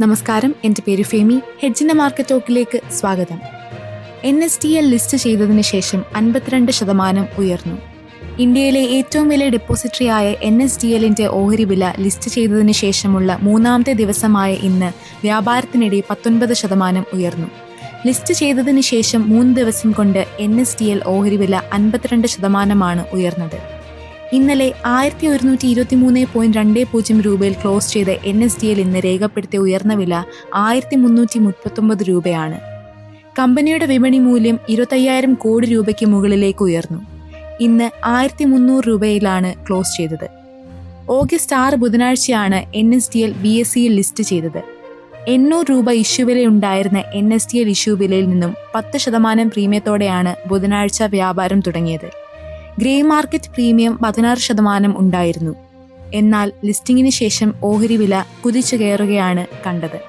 നമസ്കാരം എന്റെ പേര് ഫേമി. ഹെഡ്ജിന മാർക്കറ്റ് ടോക്കിലേക്ക് സ്വാഗതം. N S T L list ചെയ്തതിന് ശേഷം അൻപത്തിരണ്ട് ശതമാനം ഉയർന്നു. ഇന്ത്യയിലെ ഏറ്റവും വലിയ ഡെപ്പോസിറ്ററിയായ എൻ എസ് ഡി എല്ലിന്റെ ഓഹരി വില ലിസ്റ്റ് ചെയ്തതിന് ശേഷമുള്ള മൂന്നാമത്തെ ദിവസമായ ഇന്ന് വ്യാപാരത്തിനിടെ പത്തൊൻപത് ശതമാനം ഉയർന്നു. ലിസ്റ്റ് ചെയ്തതിന് ശേഷം മൂന്ന് ദിവസം കൊണ്ട് എൻ എസ് ഡി എൽ ഓഹരി വില അൻപത്തിരണ്ട് ശതമാനമാണ് ഉയർന്നത്. ഇന്നലെ ആയിരത്തി ഒരുന്നൂറ്റി ഇരുപത്തി മൂന്ന് പോയിന്റ് രണ്ട് പൂജ്യം രൂപയിൽ ക്ലോസ് ചെയ്ത എൻ എസ് ഡി എൽ ഇന്ന് രേഖപ്പെടുത്തിയ ഉയർന്ന വില ആയിരത്തി മുന്നൂറ്റി മുപ്പത്തൊമ്പത് രൂപയാണ്. കമ്പനിയുടെ വിപണി മൂല്യം ഇരുപത്തയ്യായിരം കോടി രൂപയ്ക്ക് മുകളിലേക്ക് ഉയർന്നു. ഇന്ന് ആയിരത്തി മുന്നൂറ് രൂപയിലാണ് ക്ലോസ് ചെയ്തത്. ഓഗസ്റ്റ് ആറ് ബുധനാഴ്ചയാണ് N S D L B S സിയിൽ ലിസ്റ്റ് ചെയ്തത്. എണ്ണൂറ് രൂപ issue വിലയുണ്ടായിരുന്ന N S D L issue വിലയിൽ നിന്നും പത്ത് ശതമാനം പ്രീമിയത്തോടെയാണ് ബുധനാഴ്ച വ്യാപാരം തുടങ്ങിയത്. ഗ്രേ മാർക്കറ്റ് പ്രീമിയം പതിനാറ് ശതമാനം ഉണ്ടായിരുന്നു. എന്നാൽ ലിസ്റ്റിംഗിന് ശേഷം ഓഹരി വില കുതിച്ചു കയറുകയാണ് കണ്ടത്.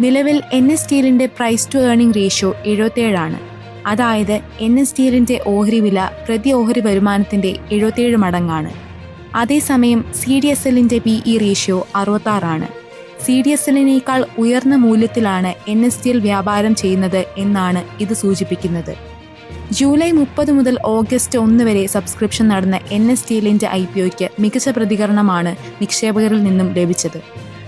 നിലവിൽ എൻ എസ് സ്റ്റീലിന്റെ പ്രൈസ് ടു ഏർണിംഗ് റേഷ്യോ എഴുപത്തിയേഴാണ്. അതായത് എൻ എസ് സ്റ്റീലിന്റെ ഓഹരി വില പ്രതി ഓഹരി വരുമാനത്തിന്റെ എഴുപത്തിയേഴ് മടങ്ങാണ്. അതേസമയം സി ഡി എസ് എല്ലിന്റെ പി ഇ റേഷ്യോ അറുപത്താറാണ്. സി ഡി എസ് എല്ലിനേക്കാൾ ഉയർന്ന മൂല്യത്തിലാണ് എൻ എസ് എൽ വ്യാപാരം ചെയ്യുന്നത് എന്നാണ് ഇത് സൂചിപ്പിക്കുന്നത്. ജൂലൈ മുപ്പത് മുതൽ ഓഗസ്റ്റ് ഒന്ന് വരെ സബ്സ്ക്രിപ്ഷൻ നടന്ന എൻ എസ് സ്റ്റീലിന്റെ ഐ പി ഒയ്ക്ക് മികച്ച പ്രതികരണമാണ് നിക്ഷേപകരിൽ നിന്നും ലഭിച്ചത്.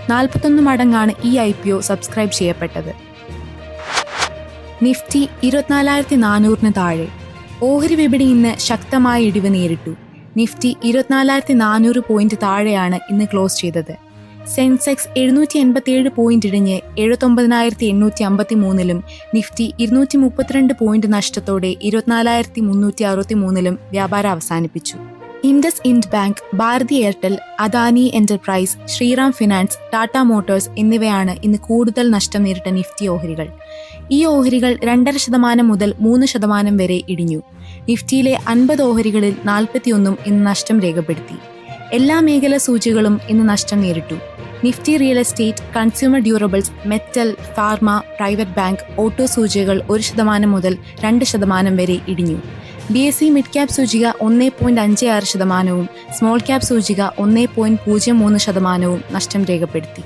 നാൽപ്പത്തൊന്ന് മടങ്ങാണ് ഈ ഐ പി ഒ സബ്സ്ക്രൈബ് ചെയ്യപ്പെട്ടത്. നിഫ്റ്റി ഇരുപത്തിനാലായിരത്തി നാനൂറിന് താഴെ. ഓഹരി വിപണി ഇന്ന് ശക്തമായ ഇടിവ് നേരിട്ടു. നിഫ്റ്റി ഇരുപത്തിനാലായിരത്തി നാനൂറ് പോയിന്റ് താഴെയാണ് ഇന്ന് ക്ലോസ് ചെയ്തത്. സെൻസെക്സ് എഴുന്നൂറ്റി എൺപത്തിയേഴ് പോയിന്റ് ഇടിഞ്ഞ് എഴുപത്തൊമ്പതിനായിരത്തി എണ്ണൂറ്റി അമ്പത്തി മൂന്നിലും നിഫ്റ്റി ഇരുന്നൂറ്റി മുപ്പത്തിരണ്ട് പോയിന്റ് നഷ്ടത്തോടെ ഇരുപത്തിനാലായിരത്തി മുന്നൂറ്റി അറുപത്തി മൂന്നിലും വ്യാപാരം അവസാനിപ്പിച്ചു. IndusInd bank Bharti Airtel Adani enterprise Shriram finance Tata Motors എന്നിവയാണ് ഇന്ന് കൂടുതൽ നഷ്ടം നേരിട്ട നിഫ്റ്റി ഓഹരികൾ. ഈ ഓഹരികൾ രണ്ടര ശതമാനം മുതൽ മൂന്ന് ശതമാനം വരെ ഇടിഞ്ഞു. നിഫ്റ്റിയിലെ അൻപത് ഓഹരികളിൽ നാൽപ്പത്തിയൊന്നും ഇന്ന് നഷ്ടം രേഖപ്പെടുത്തി. എല്ലാ മേഖലാ സൂചികളും ഇന്ന് നഷ്ടം നേരിട്ടു. Nifty real estate consumer durables metal pharma private bank auto സൂചികകൾ ഒരു ശതമാനം മുതൽ രണ്ട് ശതമാനം വരെ ഇടിഞ്ഞു. B S C mid cap സൂചിക ഒന്ന് പോയിന്റ് അഞ്ച് ആറ് ശതമാനവും സ്മോൾ ക്യാപ് സൂചിക ഒന്ന് പോയിന്റ് പൂജ്യം മൂന്ന് ശതമാനവും നഷ്ടം രേഖപ്പെടുത്തി.